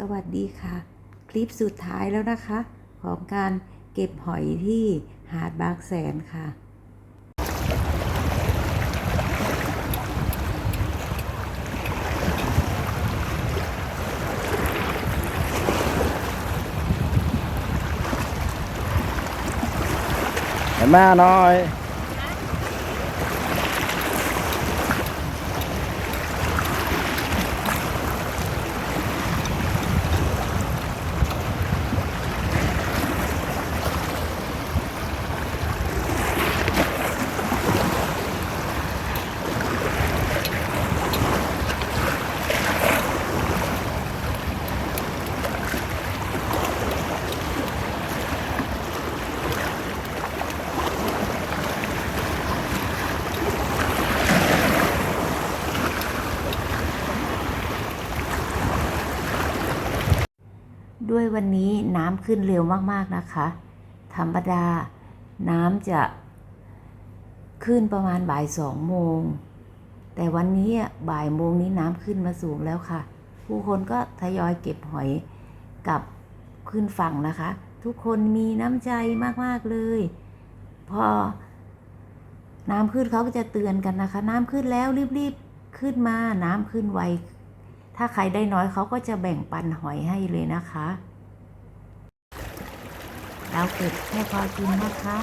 สวัสดีค่ะ คลิปสุดท้ายแล้วนะคะ ของการเก็บหอยที่หาดบางแสนค่ะเห็นแม่น้อย ด้ วันนี้น้ำขึ้นเร็วมากๆนะคะ ธรรมดา น้ำจะขึ้นประมาณบ่ายสองโมง แต่วันนี้อะบ่ายโมงนี้น้ำขึ้นมาสูงแล้วค่ะ ผู้คนก็ทยอยเก็บหอยกลับขึ้นฝั่งนะคะ ทุกคนมีน้ำใจมากๆเลย พอ น้ำขึ้นเขาก็จะเตือนกันนะคะ น้ำขึ้นแล้วรีบๆขึ้นมา น้ำขึ้นไวถ้าใครได้น้อยเขาก็จะแบ่งปันหอยให้เลยนะคะ เราเก็บแค่พอกินนะคะ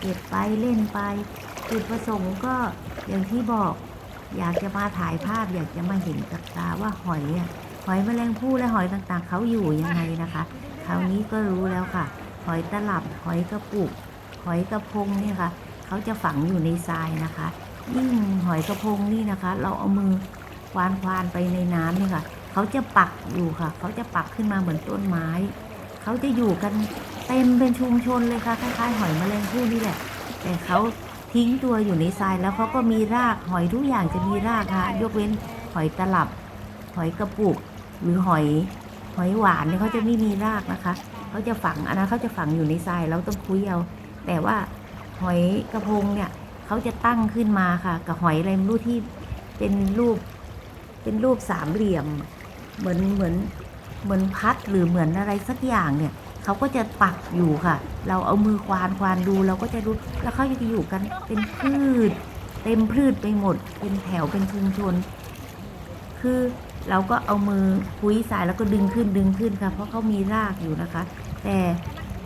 เก็บไปเล่นไปจุดประสงค์ก็อย่างที่บอกอยากจะมาถ่ายภาพอยากจะมาเห็นกับตาว่าหอยอะหอยแมลงภู่และหอยต่างๆ เขาอยู่ยังไงนะคะ คราวนี้ก็รู้แล้วค่ะ หอยตลับหอยกระปุก หอยกระพงเนี่ยค่ะ เขาจะฝังอยู่ในทรายนะคะยิ่งหอยกระพงนี่นะคะ เราเอามือควานควานๆไปในน้ำเนี่ยค่ะ เขาจะปักอยู่ค่ะ เขาจะปักขึ้นมาเหมือนต้นไม้ เขาจะอยู่กัน เต็มเป็นชุมชนเลยค่ะคล้ายๆหอยแมลงภู่นี่แหละ แต่เขาทิ้งตัวอยู่ในทรายแล้วเขาก็มีรากหอยทุกอย่างจะมีรากค่ะยกเว้นหอยตลับ หอยกระปุก หรือหอยหอยหวานเนี่ยเขาจะไม่มีรากนะคะเขาจะฝังอันนั้นเขาจะฝังอยู่ในทรายเราต้องคุยเอาแต่ว่าหอยกระพงเนี่ยเขาจะตั้งขึ้นมาค่ะ กับหอยอะไรไม่รู้ที่เป็นรูป เป็นรูปสามเหลี่ยม เหมือนเหมือนเหมือนพัดหรือเหมือนอะไรสักอย่างเนี่ย เขาก็จะปักอยู่ค่ะ เราเอามือควานควานดูเราก็จะรู้แล้วเขาจะอยู่กันเป็นพืช เต็มพืชไปหมด เป็นแถวเป็นชุมชน คือเราก็เอามือคุยสายแล้วก็ดึงขึ้นดึงขึ้นค่ะ เพราะเขามีรากอยู่นะคะ แต่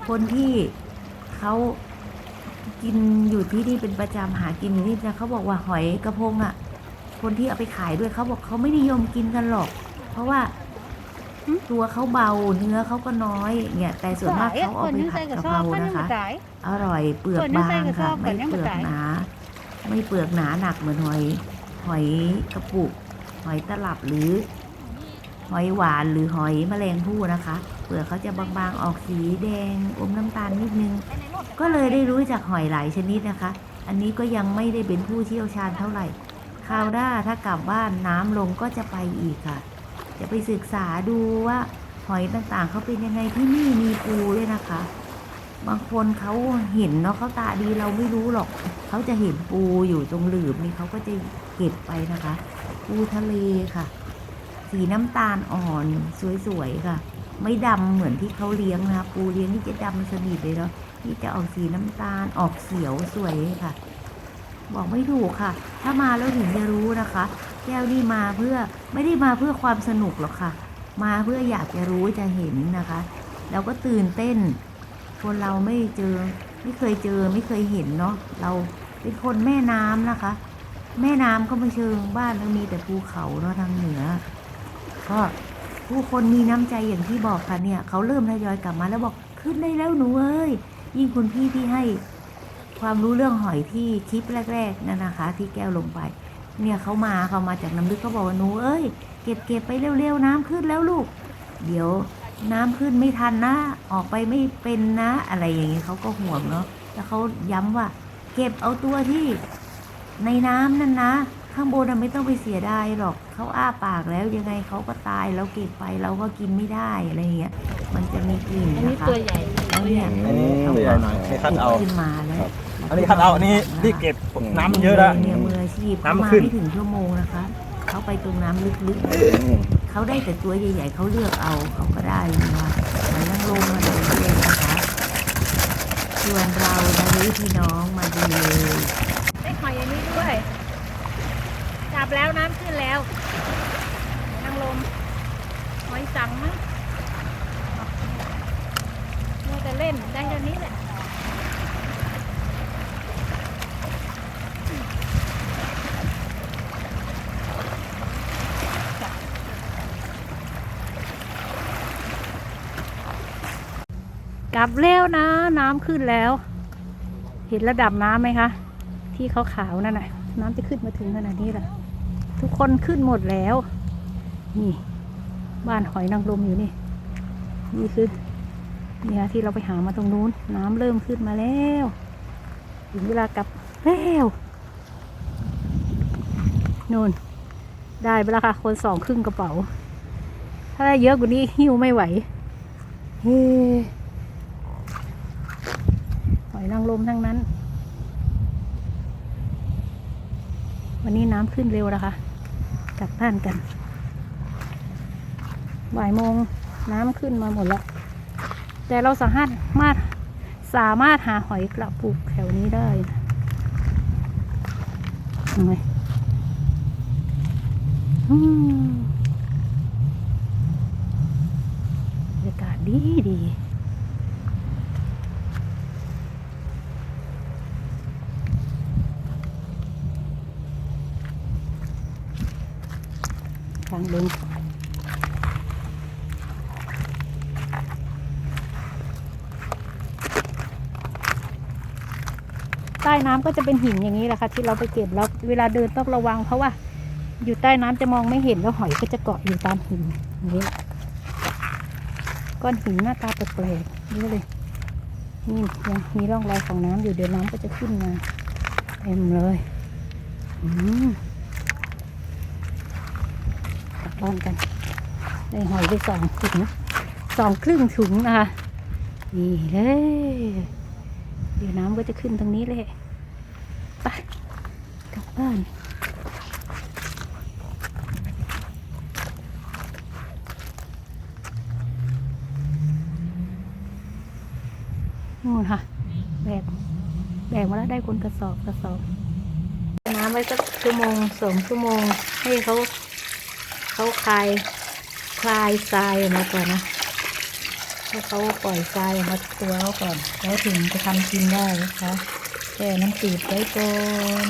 คนที่เขากินอยู่ที่นี่เป็นประจำหากินอยู่ที่นี่เขาบอกว่าหอยกระพงอะ คนที่เอาไปขายด้วยเขาบอกเขาไม่นิยมกินกันหรอก เพราะว่า ตัวเขาเบาเนื้อเขาก็น้อยเนี่ยแต่ส่วนมากเขาเอาไปผัดกะเพรานะคะ อร่อยเปลือกบางค่ะไม่เปลือกหนา ไม่เปลือกหนาหนักเหมือนหอยหอยกระปุก หอยตลับหรือ หอยหวานหรือหอยแมลงภู่นะคะ เปลือกเขาจะบางๆออกสีแดงอมน้ำตาลนิดนึง ก็เลยได้รู้จากหอยหลายชนิดนะคะ อันนี้ก็ยังไม่ได้เป็นผู้เชี่ยวชาญเท่าไหร่คราวหน้าถ้ากลับบ้านน้ำลงก็จะไปอีกค่ะ จะไปศึกษาดูว่าหอยต่างๆเขาเป็นยังไงที่นี่มีปูด้วยนะคะ บางคนเขาเห็นเนาะเขาตาดีเราไม่รู้หรอก เขาจะเห็นปูอยู่ตรงหลืบนี่เขาก็จะเก็บไปนะคะ ปูทะเลค่ะ สีน้ำตาลอ่อนสวยๆค่ะ ไม่ดำเหมือนที่เขาเลี้ยงนะคะปูเลี้ยงนี่จะดำสนิทเลยเนาะนี่จะออกสีน้ำตาลออกเขียวสวยค่ะ บอกไม่ถูกค่ะ ถ้ามาแล้วถึงจะรู้นะคะ แก้วนี่มาเพื่อไม่ได้มาเพื่อความสนุกหรอกค่ะ มาเพื่ออยากจะรู้จะเห็นนะคะ เราก็ตื่นเต้น คนเราไม่เจอ ไม่เคยเจอไม่เคยเห็นเนาะเราเป็นคนแม่น้ำนะคะ แม่น้ำก็ไม่เชิงบ้านเรามีแต่ภูเขาเนาะทางเหนือก็ผู้คนมีน้ำใจอย่างที่บอกค่ะเนี่ยเขาเริ่มทยอยกลับมาแล้วบอกขึ้นได้แล้วหนูเอ้ยยิ่งคุณพี่ที่ให้ความรู้เรื่องหอยที่คลิปแรก ๆนั่นนะคะ ที่แก้วลงไป เนี่ยเขามาเขามาจากน้ำลึกเขาบอกว่าหนูเอ้ยเก็บเก็บไปเร็วๆน้ำขึ้นแล้วลูก เดี๋ยวน้ำขึ้นไม่ทันนะ ออกไปไม่เป็นนะ อะไรอย่างนี้เขาก็ห่วงเนาะแล้วเขาย้ำว่า เก็บเอาตัวที่ในน้ำนั่นนะ ข้างบนน่ะไม่ต้องไปเสียดายหรอกเขาอ้าปากแล้วยังไงเขาก็ตายแล้วเก็บไปเราก็กินไม่ได้อะไรอย่างเงี้ยมันจะมีกลิ่นอันนี้นะคะตัวใหญ่แล้วเนี่ยอันนี้เขาตัวใหก็ญ่หน่อยให้คัดเอาขึ้นมาแล้ว อันนี้คัดเอาอันนี้ที่เก็บน้ำเยอะแล้ว เนี่ยมืออาชีพเขาน้ำมาขึ้น ไม่ถึงชั่วโมงนะคะ เขาไปตรงน้ำลึกๆ เขาเขาได้แต่ตัวใหญ่ๆเขาเลือกเอาเขาก็ได้นะคะหอยนางรมอะไรอย่างเงี้ยนะคะส่วนเรานะนี่พี่น้องมาดูเลยได้หอยอันนี้ด้วย จับแล้วน้ำขึ้นแล้วนางลม หอยสังมั้งมัวแต่เล่นได้เท่านี้แหละ กลับแล้วนะ น้ำขึ้นแล้ว เห็นระดับน้ำไหมคะ ที่เขาขาวๆนั่นน่ะ น้ำจะขึ้นมาถึงขนาดนี้แหละทุกคนขึ้นหมดแล้ว นี่ บ้านหอยนางรมอยู่นี่ นี่คือเนี่ยที่เราไปหามาตรงนู้น น้ำเริ่มขึ้นมาแล้วถึงเวลากลับแล้วนู่น ได้ไปแล้วค่ะ คนสองครึ่งกระเป๋า ถ้าได้เยอะกว่านี้หิ้วไม่ไหวเฮ้ อยนางรมทั้งนั้น วันนี้น้ำขึ้นเร็วนะคะ กลับบ้านกัน บ่ายโมงน้ำขึ้นมาหมดแล้ว แต่เราสามารถมาสามารถหาหอยกระปุกแถวนี้ได้นะเห็นไหมอืมบรรยากาศดีดี ใต้น้ำก็จะเป็นหินอย่างนี้แหละค่ะ ที่เราไปเก็บแล้วเวลาเดินต้องระวังเพราะว่า อยู่ใต้น้ำจะมองไม่เห็นแล้วหอยก็จะเกาะอยู่ตามหินอย่างนี้ก้อนหินหน้าตาแปลกๆนี่เลยนี่ยังมีร่องรอยของน้ำอยู่เดี๋ยวน้ำก็จะขึ้นมาเต็มเลยอืมกลับบ้านกันได้หอยไปสองถุงสองครึ่งถุงนะคะนี่เลย เดี๋ยวน้ำก็จะขึ้นตรงนี้เลยไปกลับบ้านนู่นค่ะแบกแบกมาแล้วได้คนกระสอบกระสอบน้ำไว้สักชั่วโมงสองชั่วโมงให้เขาเขาคลายคลายทรายออกมาก่อนนะ ให้เขาปล่อยทรายมาตัวเขาก่อน แล้วถึงจะทำกินได้นะคะแช่น้ำจืดไว้ก่อน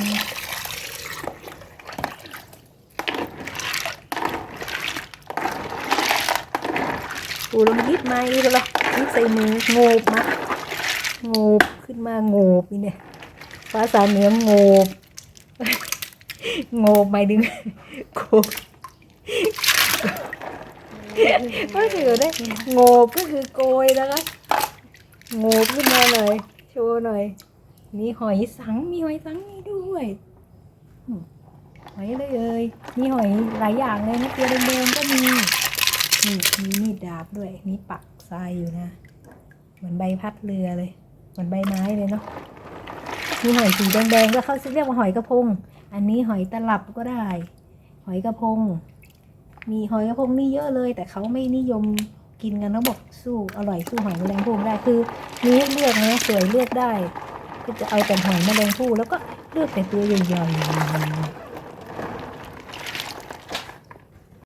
ปูลงยิบไม้นี่ก็ละยิบใส่มือโงบมาโงบขึ้นมาโงบนี่เนี่ยภาษาเหนือโงบโงบหมายถึงโกบ ก็คือได้โงบก็คือโกยนะคะโงบขึ้นมาหน่อยโชว์หน่อย มีหอยสังมีหอยสังนี่ด้วย หอยเลยเอ่ยมีหอยหลายอย่างเลยนะตัวแดงๆก็มีนี่มีมีดดาบด้วยมีปักทรายอยู่นะ เหมือนใบพัดเรือเลย เหมือนใบไม้เลยเนาะมีหอยสีแดงๆก็เขาเรียกว่าหอยกระพง อันนี้หอยตลับก็ได้ หอยกระพง มีหอยกระพงนี่เยอะเลย แต่เขาไม่นิยมกินกันเขาบอกสู้อร่อยสู้หอยแมลงภู่ได้คือมีให้เลือกนะสวยเลือกได้ ก็จะเอาแต่หอยแมลงภู่แล้วก็เลือกแต่ตัวใหญ่